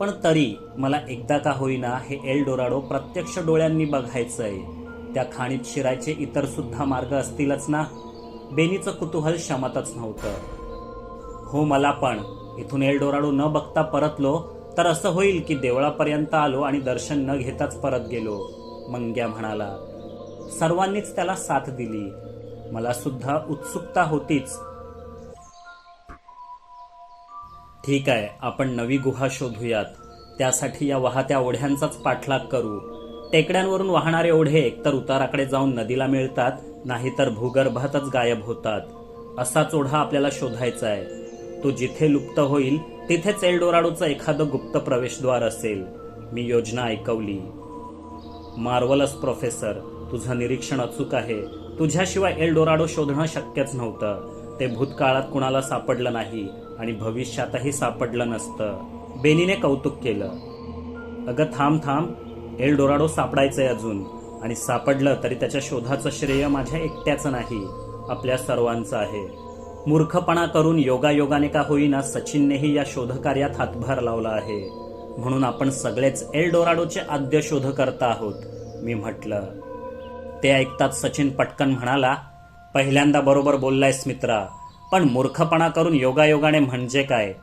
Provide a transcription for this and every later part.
पण तरी मला एकदा का होईना हे एल डोराडो प्रत्यक्ष डोळ्यांनी बघायचं आहे त्या खाणीत शिरायचे इतर सुद्धा मार्ग असतीलच ना? बेनीचं कुतूहल शमतच नव्हतं. हो मला पण. इथून एल डोराडो न बघता परतलो तर असं होईल की देवळापर्यंत आलो आणि दर्शन न घेताच परत गेलो मंग्या म्हणाला. सर्वांनीच त्याला साथ दिली. मला सुद्धा उत्सुकता होतीच ठीक आहे आपण नवी गुहा शोधूयात. त्यासाठी या वाहत्या ओढ्यांचाच पाठलाग करू. टेकड्यांवरून वाहणारे ओढे एकतर उताराकडे जाऊन नदीला मिळतात नाहीतर भूगर्भातच गायब होतात. असाच ओढा आपल्याला शोधायचा आहे. तो जिथे लुप्त होईल तिथेच एल्डोराडोचं एखादं गुप्त प्रवेशद्वार असेल. मी योजना ऐकवली. मार्वलस प्रोफेसर तुझं निरीक्षण अचूक आहे. तुझ्याशिवाय एल डोराडो शोधणं शक्यच नव्हतं. ते भूतकाळात कुणाला सापडलं नाही. आणि भविष्यातही सापडलं नसतं. बेनीने कौतुक केलं. अगं थांब थांब. एल डोराडो सापडायचंय अजून. आणि सापडलं तरी त्याच्या शोधाचं श्रेय माझ्या एकट्याचं नाही. आपल्या सर्वांचं आहे. मूर्खपणा करून योगायोगाने का होईना सचिननेही या शोधकार्यात हातभार लावला आहे. म्हणून आपण सगळेच एल डोराडोचे आद्य शोधकर्ता आहोत मी म्हटलं. ते ऐकताच सचिन पटकन म्हणाला पहिल्यांदा बरोबर बोललायस मित्रा. पण मूर्खपणा करून योगायोगाने म्हणजे काय?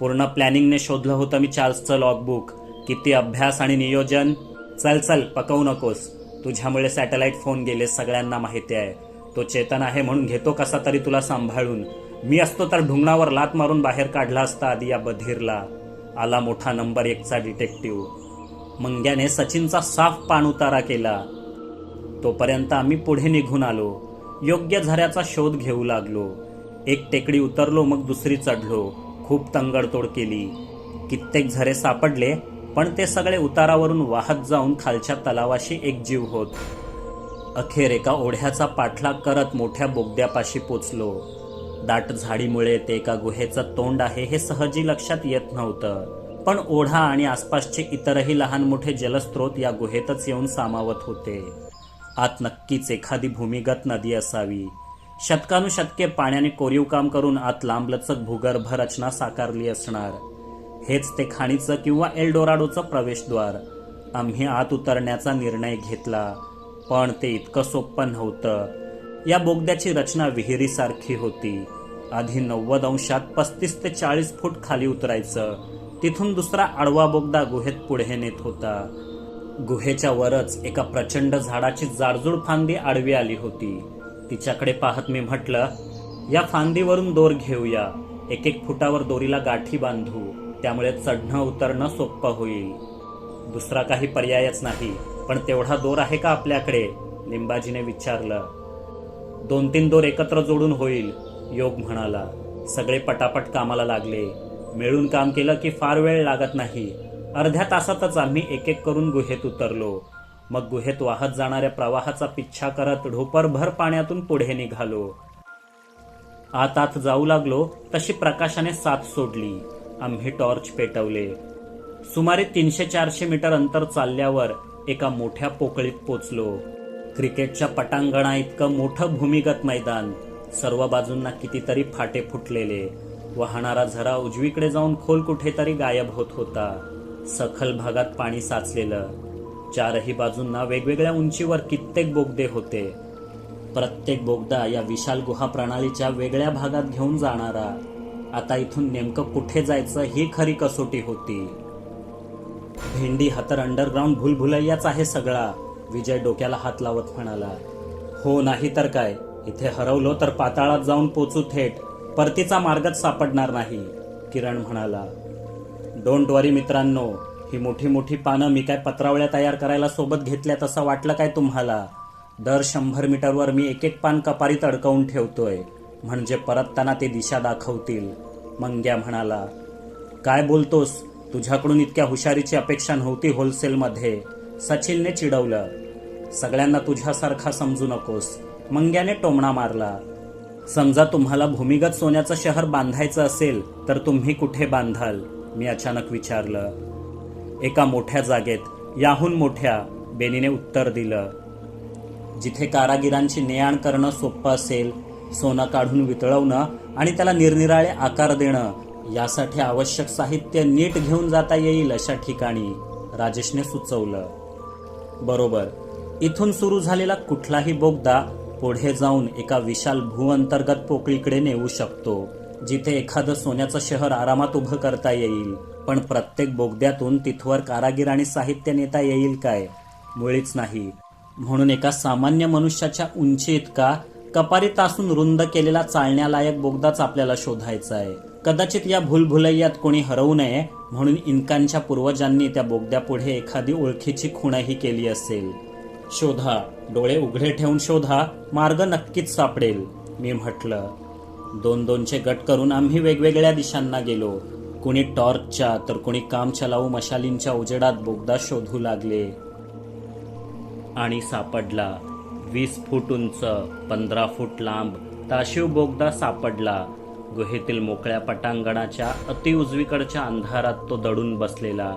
पूर्ण प्लॅनिंगने शोधलं होतं मी चार्ल्सचं लॉगबुक किती अभ्यास आणि नियोजन? चल चल पकवू नकोस. तुझ्यामुळे सॅटेलाइट फोन गेले सगळ्यांना माहिती आहे. तो चेतन आहे म्हणून घेतो कसा तरी तुला सांभाळून. मी असतो तर ढुंगणावर लात मारून बाहेर काढला असता आधी या बधीरला. आला मोठा नंबर एकचा डिटेक्टिव्ह मंग्याने सचिनचा साफ पाणउतारा केला. तोपर्यंत आम्ही पुढे निघून आलो. योग्य झऱ्याचा शोध घेऊ लागलो. एक टेकडी उतरलो मग दुसरी चढलो. खूप तंगडतोड केली. कित्येक झरे सापडले पण ते सगळे उतारावरून वाहत जाऊन खालच्या तलावाशी एकजीव होत. अखेर एका ओढ्याचा पाठलाग करत मोठ्या बोगद्यापाशी पोचलो. दाट झाडीमुळे ते एका गुहेचं तोंड आहे हे सहजी लक्षात येत नव्हतं. पण ओढा आणि आसपासचे इतरही लहान मोठे जलस्रोत या गुहेतच येऊन सामावत होते. आत नक्कीच एखादी भूमिगत नदी असावी. शतकानुशतके पाण्याने कोरीव काम करून आत लांबलचक भूगर्भ रचना साकारली असणार. हेच ते खाणीचं किंवा एल्डोराडोचं प्रवेशद्वार. आम्ही आत उतरण्याचा निर्णय घेतला पण ते इतकं सोपं नव्हतं. या बोगद्याची रचना विहिरीसारखी होती. आधी नव्वद अंशात पस्तीस ते चाळीस फूट खाली उतरायचं. तिथून दुसरा आडवा बोगदा गुहेत पुढे नेत होता. गुहेच्या वरच एका प्रचंड झाडाची जाडजूड फांदी आडवी आली होती. तिच्याकडे पाहत मी म्हटलं या फांदीवरून दोर घेऊया. एक एक फुटावर दोरीला गाठी बांधू. त्यामुळे चढणं उतरणं सोपं होईल. दुसरा काही पर्यायच नाही पण तेवढा दोर आहे का आपल्याकडे? लिंबाजीने विचारलं. दोन तीन दोर एकत्र जोडून होईल योग म्हणाला. सगळे पटापट कामाला लागले. मिळून काम केलं की फार वेळ लागत नाही. अर्ध्या तासातच आम्ही एक एक करून गुहेत उतरलो. मग गुहेत वाहत जाणाऱ्या प्रवाहाचा पिच्छा करत ढोपरभर पाण्यातून पुढे निघालो. आत आत जाऊ लागलो तशी प्रकाशाने साथ सोडली. आम्ही टॉर्च पेटवले. सुमारे तीनशे चारशे मीटर अंतर चालल्यावर एका मोठ्या पोकळीत पोचलो. क्रिकेटच्या पटांगणा इतकं मोठं भूमिगत मैदान. सर्व बाजूंना कितीतरी फाटे फुटलेले. वाहणारा झरा उजवीकडे जाऊन खोल कुठेतरी गायब होत होता. सखल भागात पाणी साचलेलं. चारही बाजूंना वेगवेगळ्या उंचीवर कित्येक बोगदे होते. प्रत्येक बोगदा या विशाल गुहा प्रणालीच्या वेगळ्या भागात घेऊन जाणारा. आता इथून नेमकं कुठे जायचं ही खरी कसोटी होती. भेंडी हातर अंडरग्राऊंड भूलभुलैयाच आहे सगळा विजय डोक्याला हात लावत म्हणाला. हो नाही तर काय? इथे हरवलो तर पाताळात जाऊन पोचू थेट परतीचा मार्गच सापडणार नाही किरण म्हणाला. डोंट वरी मित्रांनो ही मोठी मोठी पानं मी काय पत्रावळ्या तयार करायला सोबत घेतल्यात असं वाटलं काय तुम्हाला? दर शंभर मीटरवर मी एक एक पान कपारीत अडकवून ठेवतोय. म्हणजे परतताना ते दिशा दाखवतील. मंग्या म्हणाला काय बोलतोस? तुझ्याकडून इतक्या हुशारीची अपेक्षा नव्हती होलसेलमध्ये. सचिनने चिडवलं सगळ्यांना तुझ्यासारखा समजू नकोस. मंग्याने टोमणा मारला समजा तुम्हाला भूमिगत सोन्याचं शहर बांधायचं असेल तर तुम्ही कुठे बांधाल? मी अचानक विचारलं एका मोठ्या जागेत याहून मोठ्या बेनीने उत्तर दिलं. जिथे कारागिरांची नेआण करणं सोपं असेल सोनं काढून वितळवणं आणि त्याला निरनिराळे आकार देणं यासाठी आवश्यक साहित्य नीट घेऊन जाता येईल अशा ठिकाणी राजेशने सुचवलं. बरोबर इथून सुरू झालेला कुठलाही बोगदा पुढे जाऊन एका विशाल भूअंतर्गत पोकळीकडे नेऊ शकतो जिथे एखादं सोन्याचं शहर आरामात उभं करता येईल. पण प्रत्येक बोगद्यातून तिथवर कारागीर आणि साहित्य नेता येईल काय? मुळीच नाही. म्हणून एका सामान्य मनुष्याच्या उंची इतका कपारीतासून रुंद केलेला चालण्यालायक बोगदाच आपल्याला शोधायचा आहे कदाचित या भूलभुलैयात कोणी हरवू नये म्हणून इन्कांच्या पूर्वजांनी त्या बोगद्यापुढे एखादी ओळखीची खुणही केली असेल. शोधा. डोळे उघडे ठेवून शोधा. मार्ग नक्कीच सापडेल मी म्हटलं. दोन दोनचे गट करून आम्ही वेगवेगळ्या दिशांना गेलो. कुणी टॉर्चच्या तर कुणी काम चलाऊ मशालींच्या उजेडात बोगदा शोधू लागले. आणि सापडला. वीस फूट उंच पंधरा फूट लांब ताशीव बोगदा सापडला. गुहेतील मोकळ्या पटांगणाच्या अति उजवीकडच्या अंधारात तो दडून बसलेला.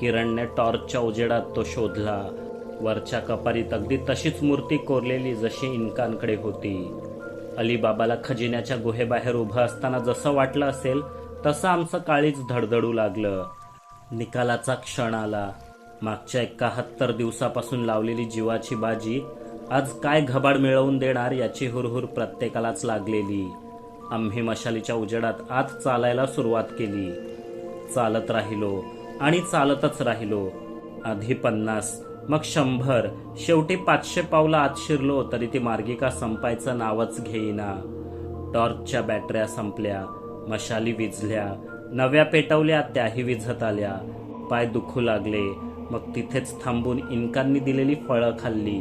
किरणने टॉर्चच्या उजेडात तो शोधला. वरच्या कपारीत अगदी तशीच मूर्ती कोरलेली जशी इन्कांकडे होती. अलीबाबाला खजिन्याच्या गुहेबाहेर उभं असताना जसं वाटलं असेल तसं आमचं काळीच धडधडू लागलं. निकालाचा क्षण आला. मागच्या एकाहत्तर दिवसापासून लावलेली जीवाची बाजी आज काय घबाड मिळवून देणार याची हुरहुर प्रत्येकालाच लागलेली. आम्ही मशालीच्या उजेडात आत चालायला सुरुवात केली. चालत राहिलो आणि चालतच राहिलो. आधी पन्नास मग शंभर शेवटी पाचशे पावलं आत शिरलो तरी ती मार्गिका संपायचं नावच घेईना. टॉर्चच्या बॅटऱ्या संपल्या. मशाली विझल्या नव्या पेटवल्या त्याही विझत आल्या. पाय दुखू लागले. मग तिथेच थांबून इनकांनी दिलेली फळं खाल्ली.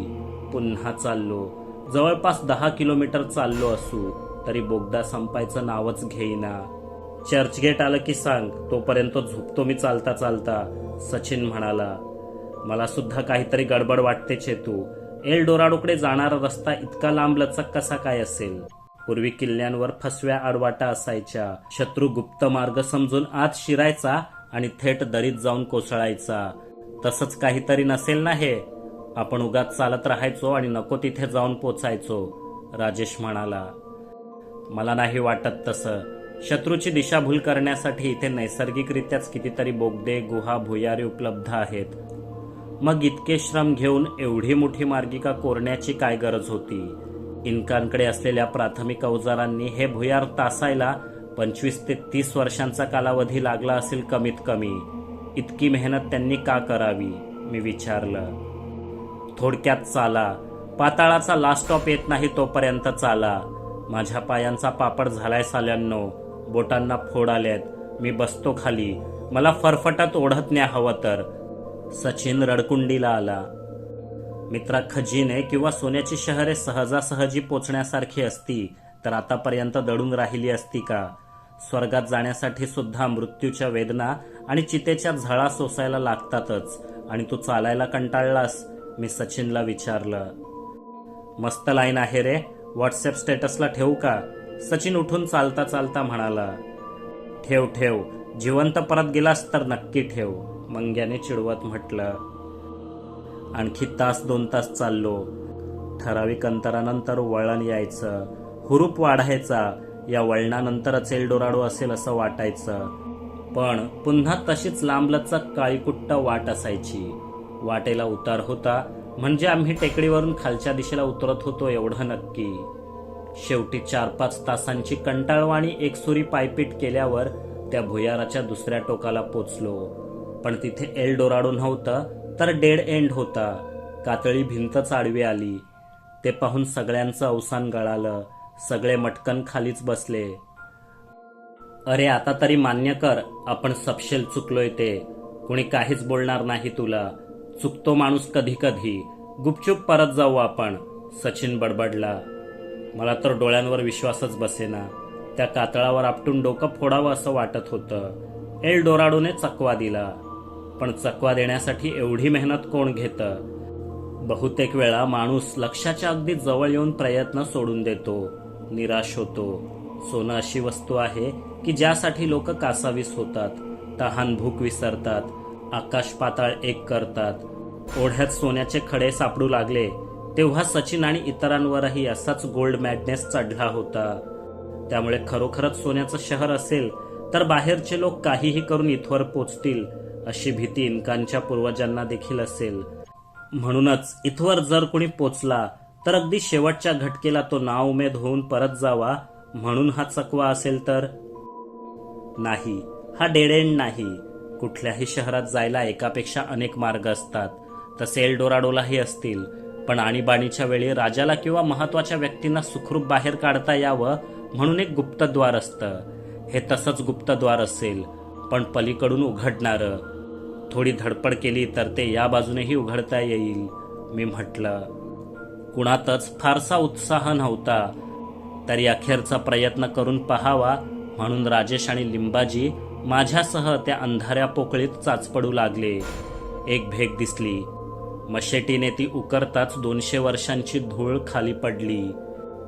पुन्हा चाललो. जवळपास दहा किलोमीटर चाललो असू तरी बोगदा संपायचं नावच घेईना. चर्चगेट आलं की सांग तोपर्यंत झोपतो मी चालता चालता सचिन म्हणाला. मला सुद्धा काहीतरी गडबड वाटते चेतू. एल डोराडोकडे जाणारा रस्ता इतका लांब लचक कसा काय असेल? पूर्वी किल्ल्यांवर फसव्या आडवाटा असायच्या. शत्रू गुप्त मार्ग समजून आत शिरायचा आणि थेट दरीत जाऊन कोसळायचा. तसंच काहीतरी नसेल ना हे. आपण उगाच चालत राहायचो आणि नको तिथे जाऊन पोचायचो राजेश म्हणाला. मला नाही वाटत तसं. शत्रूची दिशाभूल करण्यासाठी इथे नैसर्गिकरित्याच कितीतरी बोगदे गुहा भुयारी उपलब्ध आहेत. मग इतके श्रम घेऊन एवढी मोठी मार्गिका कोरण्याची काय गरज होती? इन्कांकडे असलेल्या प्राथमिक अवजारांनी हे भुयार तासायला पंचवीस ते तीस वर्षांचा कालावधी लागला असेल कमीत कमी. इतकी मेहनत त्यांनी का करावी? मी विचारलं. थोडक्यात चाला. पाताळाचा लास्ट स्टॉप येत नाही तोपर्यंत चाला. माझ्या पायांचा पापड झालाय साल्यांनो. बोटांना फोड आल्यात मी बसतो खाली. मला फरफटत ओढत न्या हवं तर. सचिन रडकुंडीला आला. मित्रा खजिने किंवा सोन्याची शहरे सहजासहजी पोचण्यासारखी असती तर आतापर्यंत दडून राहिली असती का? स्वर्गात जाण्यासाठी सुद्धा मृत्यूच्या वेदना आणि चितेच्या झळा सोसायला लागतातच आणि तू चालायला कंटाळलास? मी सचिनला विचारलं. मस्त लाईन आहे रे व्हॉट्सअप स्टेटसला ठेवू का? सचिन उठून चालता चालता म्हणाला. ठेव ठेव जिवंत परत गेलास तर नक्की ठेव मंग्याने चिडवत म्हटलं. आणखी तास दोन तास चाललो. ठराविक अंतरानंतर वळण यायचं. हुरूप वाढायचा. या वळणानंतरच एलडोराडो असेल असं वाटायचं. पण पुन्हा तशीच लांबलचक काळीकुट्ट वाट असायची. वाटेला उतार होता. म्हणजे आम्ही टेकडीवरून खालच्या दिशेला उतरत होतो एवढं नक्की. शेवटी चार पाच तासांची कंटाळवाणी एकसुरी पायपीट केल्यावर त्या भुयाराच्या दुसऱ्या टोकाला पोचलो. पण तिथे एल डोराडो नव्हतं. तर डेड एंड होता. कातळी भिंतच आडवी आली. ते पाहून सगळ्यांचं अवसान गळालं. सगळे मटकन खालीच बसले. अरे आता तरी मान्य कर आपण सपशेल चुकलोय ते. कुणी काहीच बोलणार नाही तुला. चुकतो माणूस कधी कधी गुपचूप परत जाऊ आपण. सचिन बडबडला. मला तर डोळ्यांवर विश्वासच बसेना. त्या कातळावर आपटून डोकं फोडावं असं वाटत होतं. एल डोराडोने चकवा दिला. पण चकवा देण्यासाठी एवढी मेहनत कोण घेतं? बहुतेक वेळा माणूस लक्षाच्या अगदी जवळ येऊन प्रयत्न सोडून देतो. निराश होतो. सोनं अशी वस्तू आहे की ज्यासाठी लोक कासावीस होतात तहान भूक विसरतात आकाश पाताळ एक करतात. ओढ्यात सोन्याचे खडे सापडू लागले तेव्हा सचिन आणि इतरांवरही असाच गोल्ड मॅडनेस चढला होता. त्यामुळे खरोखरच सोन्याचं शहर असेल तर बाहेरचे लोक काहीही करून इथवर पोचतील. अशी भीती इनकांच्या पूर्वजांना देखील असेल. म्हणूनच इथवर जर कोणी पोचला तर अगदी शेवटच्या घटकेला तो नाउमेद होऊन परत जावा म्हणून हा चकवा असेल तर? नाही हा डेड एंड नाही. कुठल्याही शहरात जायला एकापेक्षा अनेक मार्ग असतात. तसे एल्डोराडोलाही असतील. पण आणीबाणीच्या वेळी राजाला किंवा महत्त्वाच्या व्यक्तींना सुखरूप बाहेर काढता यावं म्हणून एक गुप्तद्वार असतं. हे तसंच गुप्तद्वार असेल पण पलीकडून उघडणारं. थोडी धडपड केली तर ते या बाजूनेही उघडता येईल. मी म्हटलं कुणातच फारसा उत्साह नव्हता. तरी अखेरचा प्रयत्न करून पहावा म्हणून राजेश आणि लिंबाजी माझ्यासह त्या अंधाऱ्या पोकळीत चाचपडू लागले. एक भेग दिसली. मशेटीने ती उकरताच दोनशे वर्षांची धूळ खाली पडली.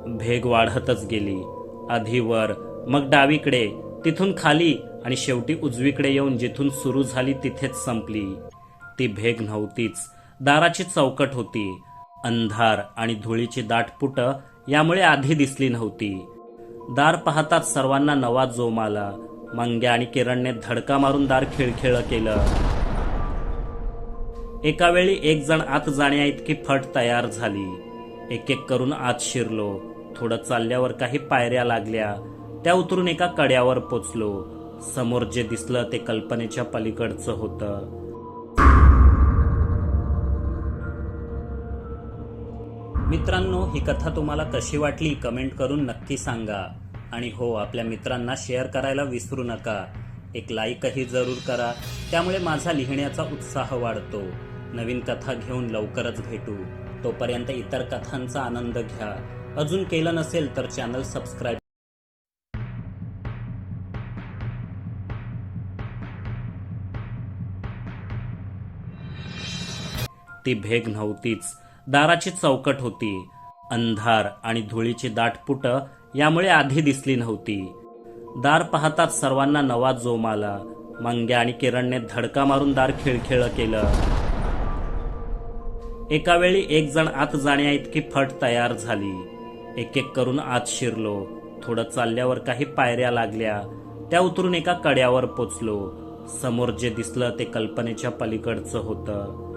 भेग वाढतच गेली. आधी वर मग डावीकडे. तिथून खाली आणि शेवटी उजवीकडे येऊन जिथून सुरू झाली तिथेच संपली. ती भेग नव्हतीच. दाराची चौकट होती. अंधार आणि धुळीची दाटपुट यामुळे आधी दिसली नव्हती. दार पाहताच सर्वांना नवा जोम आला. मंग्या आणि किरणने धडका मारून दार खिळखिळ केलं. एका वेळी एक जण आत जाण्या इतकी फट तयार झाली. एक एक करून आत शिरलो. थोडं चालल्यावर काही पायऱ्या लागल्या. त्या उतरून एका कड्यावर पोचलो. समोर जे दिसलं ते कल्पनेच्या पलीकडचं होतं. मित्रांनो ही कथा तुम्हाला कशी वाटली कमेंट करून नक्की सांगा. आणि हो आपल्या मित्रांना शेअर करायला विसरू नका. एक लाईकही जरूर करा. त्यामुळे माझा लिहिण्याचा उत्साह वाढतो. नवीन कथा घेऊन लवकरच भेटू. तोपर्यंत इतर कथांचा आनंद घ्या. अजून केलं नसेल तर चॅनल सबस्क्राईब ती भेग नव्हतीच. दाराची चौकट होती. अंधार आणि धुळीची दाटपुट यामुळे आधी दिसली नव्हती. दार पाहताच सर्वांना नवा जोम आला. मंग्या आणि किरणने धडका मारून दार खिळखिळ केलं. एका वेळी एक जण आत जाण्या इतकी फट तयार झाली. एक एक करून आत शिरलो. थोडं चालल्यावर काही पायऱ्या लागल्या. त्या उतरून एका कड्यावर पोचलो. समोर जे दिसलं ते कल्पनेच्या पलीकडचं होतं.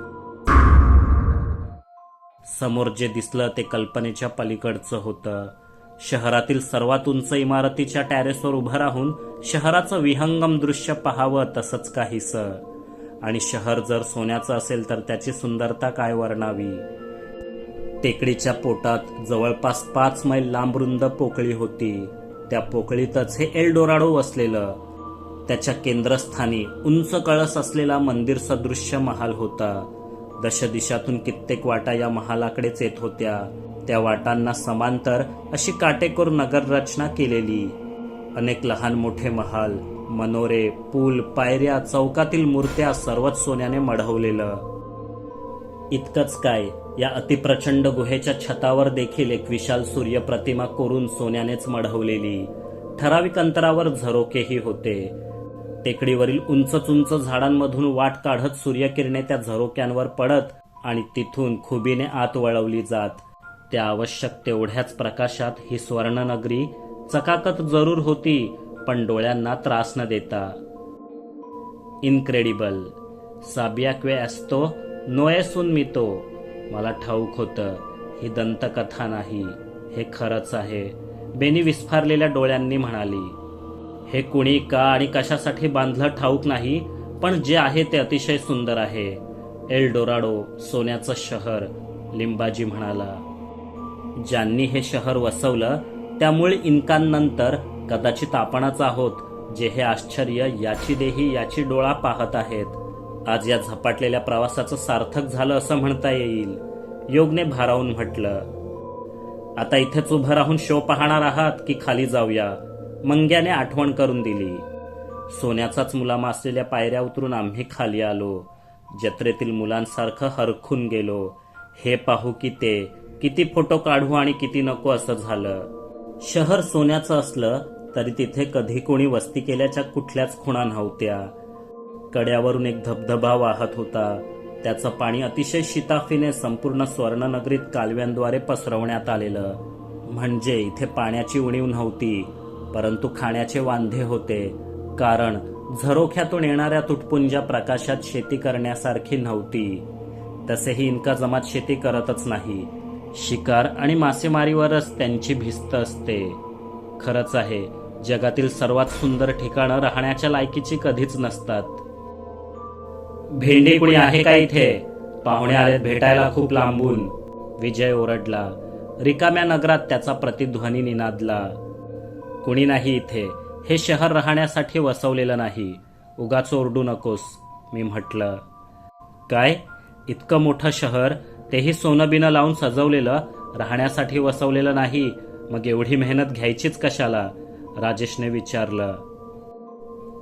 समोर जे दिसलं ते कल्पनेच्या पलीकडचं होतं. शहरातील सर्वात उंच इमारतीच्या टॅरेसवर उभं राहून शहराचं विहंगम दृश्य पाहावं तसंच काहीसं. आणि शहर जर सोन्याचं असेल तर त्याची सुंदरता काय वर्णावी? टेकडीच्या पोटात जवळपास पाच मैल लांबरुंद पोकळी होती. त्या पोकळीतच हे एल्डोराडो वसलेलं. त्याच्या केंद्रस्थानी उंच कळस असलेला मंदिर सदृश्य महाल होता. दशदिशातून कित्येक वाटा या महालाकडेच येत होत्या. त्या वाटांना समांतर अशी काटेकोर नगररचना केलेली. अनेक लहान मोठे महाल मनोरे पूल पायऱ्या चौकातील मूर्त्या सर्वच सोन्याने मढवलेलं. इतकंच काय या अतिप्रचंड गुहेच्या छतावर देखील एक विशाल सूर्य प्रतिमा कोरून सोन्यानेच मढवलेली. ठराविक अंतरावर झरोकेही होते. टेकडीवरील उंच उंच झाडांमधून वाट काढत सूर्यकिरणे त्या झरोक्यांवर पडत आणि तिथून खुबीने आत वळवली जात. त्या आवश्यक तेवढ्याच प्रकाशात ही स्वर्णनगरी चकाकत जरूर होती पण डोळ्यांना त्रास न देता. इनक्रेडिबल. साबिया क्वे असतो नोए मी तो. मला ठाऊक होतं ही दंतकथा नाही हे खरंच आहे बेनी विस्फारलेल्या डोळ्यांनी म्हणाली. हे कुणी का आणि कशासाठी बांधलं ठाऊक नाही पण जे आहे ते अतिशय सुंदर आहे. एल डोराडो सोन्याचं शहर लिंबाजी म्हणाला. ज्यांनी हे शहर वसवलं त्यामुळे इनकांनंतर कदाचित आपणच आहोत जे हे आश्चर्य याची देही याची डोळा पाहत आहेत. आज या झपाटलेल्या प्रवासाचं सार्थक झालं असं म्हणता येईल. योगने भारावून म्हटलं आता इथेच उभं राहून शो पाहणार आहात की खाली जाऊया. मंग्याने आठवण करून दिली. सोन्याचाच मुलामा असलेल्या पायऱ्या उतरून आम्ही खाली आलो. जत्रेतील मुलांसारखं हरखून गेलो. हे पाहू की ते किती फोटो काढू आणि किती नको असं झालं. शहर सोन्याचं असलं तरी तिथे कधी कोणी वस्ती केल्याच्या कुठल्याच खुणा नव्हत्या. कड्यावरून एक धबधबा वाहत होता. त्याचं पाणी अतिशय शिताफीने संपूर्ण स्वर्णनगरीत कालव्यांद्वारे पसरवण्यात आलेलं. म्हणजे इथे पाण्याची उणीव नव्हती. परंतु खाण्याचे वांधे होते. कारण झरोख्यातून येणाऱ्या तुटपुंजा प्रकाशात शेती करण्यासारखी नव्हती. तसेही इनका जमात शेती करतच नाही. शिकार आणि मासेमारीवरच त्यांची भिस्त असते. खरंच आहे जगातील सर्वात सुंदर ठिकाणं राहण्याच्या लायकीची कधीच नसतात. भेंडी कुणी आहे का इथे? पाहुणे आलेत भेटायला खूप लांबून. विजय ओरडला. रिकाम्या नगरात त्याचा प्रतिध्वनी निनादला. कुणी नाही इथे. हे शहर राहण्यासाठी वसवलेलं नाही. उगाच ओरडू नकोस मी म्हटलं. काय? इतकं मोठं शहर तेही सोनं बिनं लावून सजवलेलं राहण्यासाठी वसवलेलं नाही. मग एवढी मेहनत घ्यायचीच कशाला? राजेशने विचारलं.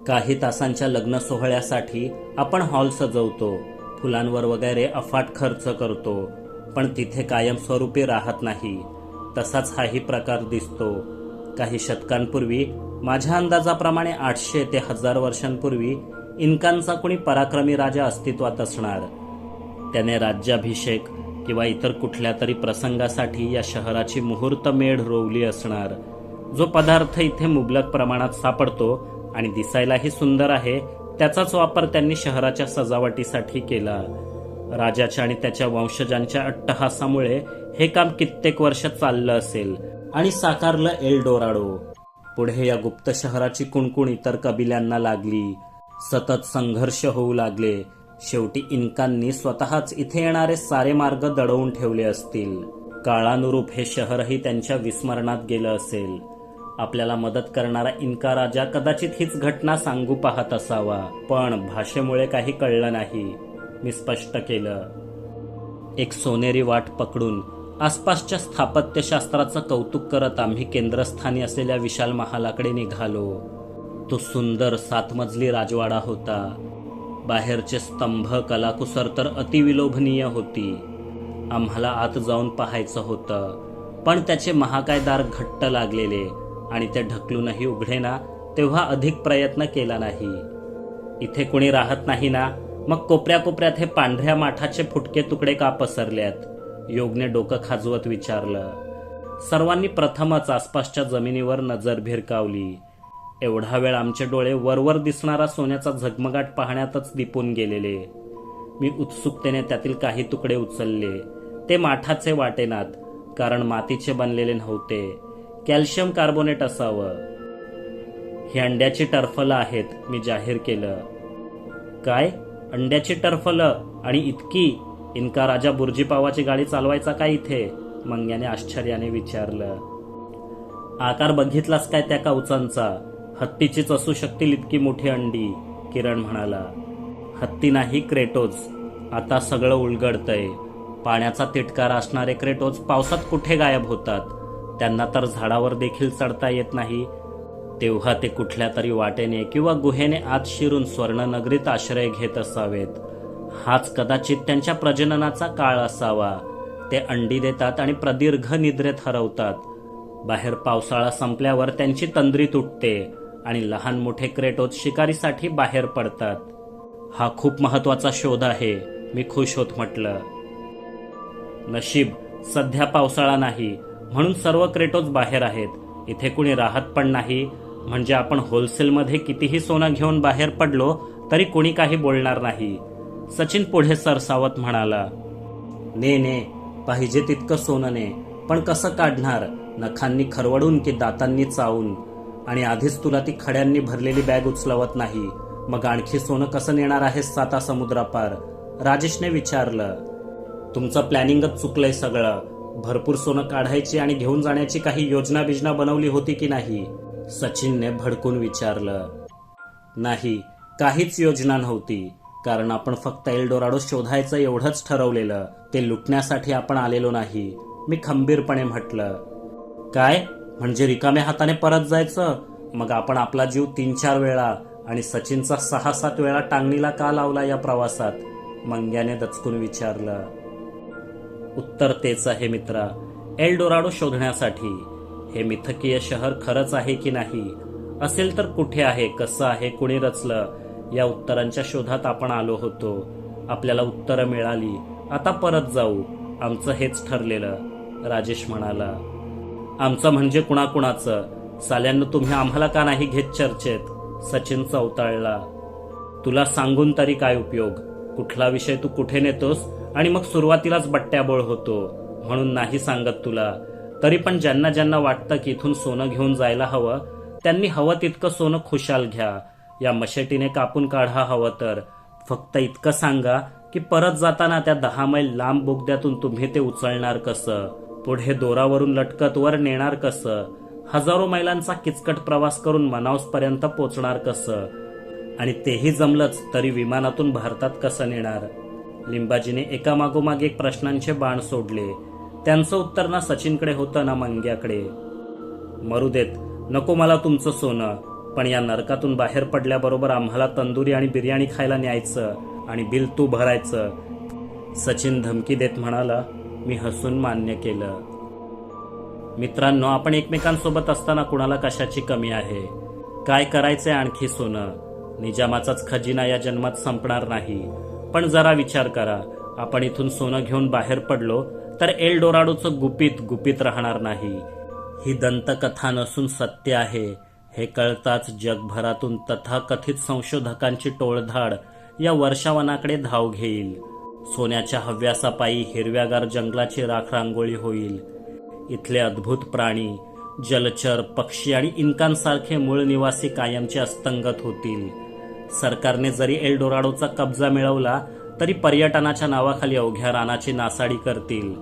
काही तासांच्या लग्न सोहळ्यासाठी आपण हॉल सजवतो फुलांवर वगैरे अफाट खर्च करतो पण तिथे कायमस्वरूपी राहत नाही. तसाच हाही प्रकार दिसतो. काही शतकांपूर्वी माझ्या अंदाजाप्रमाणे आठशे ते हजार वर्षांपूर्वी इनकांचा कोणी पराक्रमी राजा अस्तित्वात असणार. त्याने राज्याभिषेक किंवा इतर कुठल्या तरी प्रसंगासाठी या शहराची मुहूर्त मेढ रोवली असणार. जो पदार्थ इथे मुबलक प्रमाणात सापडतो आणि दिसायलाही सुंदर आहे त्याचाच वापर त्यांनी शहराच्या सजावटीसाठी केला. राजाच्या आणि त्याच्या वंशजांच्या अट्टहासामुळे हे काम कित्येक वर्ष चाललं असेल. आणि साकारलं एल डोराडो. पुढे या गुप्त शहराची कुणकुण इतर कबिल्यांना लागली. सतत संघर्ष होऊ लागले. शेवटी इनकांनी स्वतःच इथे येणारे सारे मार्ग दडवून ठेवले असतील. काळानुरूप हे शहरही त्यांच्या विस्मरणात गेलं असेल. आपल्याला मदत करणारा इन्का राजा कदाचित हीच घटना सांगू पाहत असावा पण भाषेमुळे काही कळलं नाही. मी स्पष्ट केलं. एक सोनेरी वाट पकडून आसपासच्या स्थापत्यशास्त्राचं कौतुक करत आम्ही केंद्रस्थानी असलेल्या विशाल महालाकडे निघालो. तो सुंदर सातमजली राजवाडा होता. बाहेरचे स्तंभ कलाकुसर तर अतिविलोभनीय होती. आम्हाला आत जाऊन पाहायचं होतं. पण त्याचे महाकायदार घट्ट लागलेले आणि ते ढकलूनही उघडेना तेव्हा अधिक प्रयत्न केला नाही. इथे कोणी राहत नाही ना मग कोपऱ्या कोपऱ्यात हे पांढऱ्या माठाचे फुटके तुकडे का पसरल्यात योगने डोकं खाजवत विचारलं. सर्वांनी प्रथमच आसपासच्या जमिनीवर नजर भिरकावली. एवढा वेळ आमचे डोळे वरवर दिसणारा सोन्याचा झगमगाट पाहण्यातच दिपून गेलेले. मी उत्सुकतेने त्यातील काही तुकडे उचलले. ते माठाचे वाटेनात कारण मातीचे बनलेले नव्हते. कॅल्शियम कार्बोनेट असावं. ही अंड्याची टर्फलं आहेत मी जाहीर केलं. काय? अंड्याची टर्फलं आणि इतकी? इनका राजा बुर्जी पावाची गाडी चालवायचा का इथे? मंग्याने आश्चर्याने विचारलं. आकार बघितलास काय त्या कवचांचा? हत्तीचीच असू शकतील इतकी मोठी अंडी किरण म्हणाला. हत्ती नाही क्रेटोज. आता सगळं उलगडतंय. पाण्याचा तिटकारा असणारे क्रेटोज पावसात कुठे गायब होतात? त्यांना तर झाडावर देखील चढता येत नाही. तेव्हा ते कुठल्या तरी वाटेने किंवा गुहेने आत शिरून स्वर्णनगरीत आश्रय घेत असावेत. हाच कदाचित त्यांच्या प्रजननाचा काळ असावा. ते अंडी देतात आणि प्रदीर्घ निद्रेत हरवतात. बाहेर पावसाळा संपल्यावर त्यांची तंद्री तुटते आणि लहान मोठे क्रेटोत शिकारीसाठी बाहेर पडतात. हा खूप महत्त्वाचा शोध आहे मी खुश होत म्हटलं. नशीब सध्या पावसाळा नाही म्हणून सर्व क्रेटोज बाहेर आहेत. इथे कुणी राहत पण नाही म्हणजे आपण होलसेलमध्ये कितीही सोनं घेऊन बाहेर पडलो तरी कुणी काही बोलणार नाही. सचिन पुढे सरसावत म्हणाला ने ने पाहिजे तितकं सोनं ने पण कसं काढणार? नखांनी खरवडून की दातांनी चावून? आणि आधीच तुला ती खड्यांनी भरलेली बॅग उचलवत नाही. मग आणखी सोनं कसं नेणार आहेस साता समुद्रापार? राजेशने विचारलं तुमचं प्लॅनिंगच चुकलंय सगळं. भरपूर सोनं काढायची आणि घेऊन जाण्याची काही योजना बिजना बनवली होती की नाही? सचिनने भडकून विचारलं नाही काहीच योजना नव्हती. कारण आपण फक्त एल्डोराडो शोधायचं एवढंच ठरवलेलं. ते लुटण्यासाठी आपण आलेलो नाही. मी खंबीरपणे म्हटलं काय? म्हणजे रिकाम्या हाताने परत जायचं? मग आपण आपला जीव तीन चार वेळा आणि सचिनचा सहा सात वेळा टांगणीला का लावला या प्रवासात? मंग्याने दचकून विचारलं. उत्तर तेच आहे मित्रा. एलडोराडो शोधण्यासाठी. हे मिथकीय शहर खरंच आहे की नाही? असेल तर कुठे आहे कसं आहे कुणी रचलं? या उत्तरांच्या शोधात आपण आलो होतो. आपल्याला उत्तरं मिळाली. आता परत जाऊ. आमचं हेच ठरलेलं राजेश म्हणाला. आमचं म्हणजे कुणाकुणाचं? साल्यांना तुम्ही आम्हाला का नाही घेत चर्चेत? सचिन चवताळला तुला सांगून तरी काय उपयोग? कुठला विषय तू कुठे नेतोस? आणि मग सुरुवातीलाच बट्ट्याबोळ होतो. म्हणून नाही सांगत तुला. तरी पण ज्यांना ज्यांना वाटतं की इथून सोनं घेऊन जायला हवं त्यांनी हवं तितकं सोनं खुशाल घ्या. या मशेटीने कापून काढा हवं तर. फक्त इतकं सांगा की परत जाताना त्या दहा मैल लांब बोगद्यातून तुम्ही ते उचलणार कसं? पुढे दोरावरून लटकत वर नेणार कसं? हजारो मैलांचा किचकट प्रवास करून मनावस पर्यंत पोचणार कसं? आणि तेही जमलंच तरी विमानातून भारतात कसं नेणार? लिंबाजीने एकामागोमाग एक प्रश्नांचे बाण सोडले. त्यांचं उत्तर ना सचिनकडे होतं ना मंग्याकडे. मरू देत नको मला तुमचं सोनं. पण या नरकातून बाहेर पडल्याबरोबर आम्हाला तंदुरी आणि बिर्याणी खायला न्यायचं आणि बिल तू भरायचं. सचिन धमकी देत म्हणाला मी हसून मान्य केलं. मित्रांनो आपण एकमेकांसोबत असताना कुणाला कशाची कमी आहे? काय करायचंय आणखी सोनं? निजामाचाच खजिना या जन्मात संपणार नाही. पण जरा विचार करा. आपण इथून सोनं घेऊन बाहेर पडलो तर एल डोराडोचं गुपित गुपित राहणार नाही. ही दंतकथा नसून सत्य आहे. हे कळताच जगभरातून तथाकथित संशोधकांची टोळधाड या वर्षावनाकडे धाव घेईल. सोन्याच्या हव्यासापायी हिरव्यागार जंगलाची राख रांगोळी होईल. इथले अद्भुत प्राणी जलचर पक्षी आणि इन्कांसारखे मूळ निवासी कायमचे अस्तंगत होतील. सरकारने जरी एल्डोराडोचा कब्जा मिळवला तरी पर्यटनाच्या नावाखाली अवघ्या रानाची नासाडी करतील.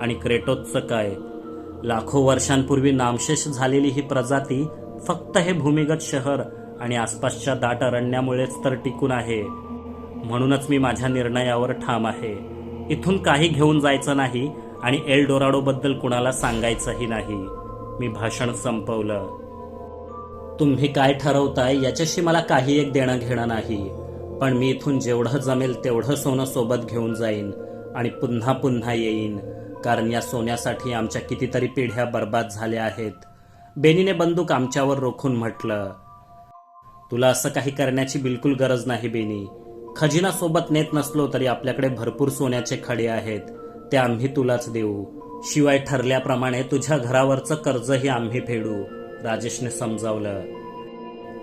आणि क्रेटोसचं काय? लाखो वर्षांपूर्वी नामशेष झालेली ही प्रजाती फक्त हे भूमिगत शहर आणि आसपासच्या दाट अरण्यामुळेच तर टिकून आहे. म्हणूनच मी माझ्या निर्णयावर ठाम आहे. इथून काही घेऊन जायचं नाही आणि एल डोराडोबद्दल कुणाला सांगायचंही नाही. मी भाषण संपवलं. तुम्ही काय ठरवताय याच्याशी मला काही एक देणं घेणं नाही. पण मी इथून जेवढं जमेल तेवढं सोनं सोबत घेऊन जाईन आणि पुन्हा पुन्हा येईन. कारण या सोन्यासाठी आमच्या कितीतरी पिढ्या बर्बाद झाल्या आहेत. बेनीने बंदूक आमच्यावर रोखून म्हटलं तुला असं काही करण्याची बिलकुल गरज नाही बेनी. खजिना सोबत नेत नसलो तरी आपल्याकडे भरपूर सोन्याचे खडे आहेत ते आम्ही तुलाच देऊ. शिवाय ठरल्याप्रमाणे तुझ्या घरावरचं कर्जही आम्ही फेडू राजेशने समजावलं.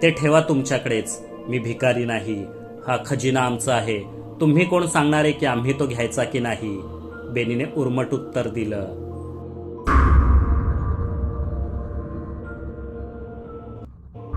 ते ठेवा तुमच्याकडेच मी भिकारी नाही. हा खजिना आमचा आहे. तुम्ही कोण सांगणार आहे की आम्ही तो घ्यायचा की नाही? बेनीने उर्मट उत्तर दिलं.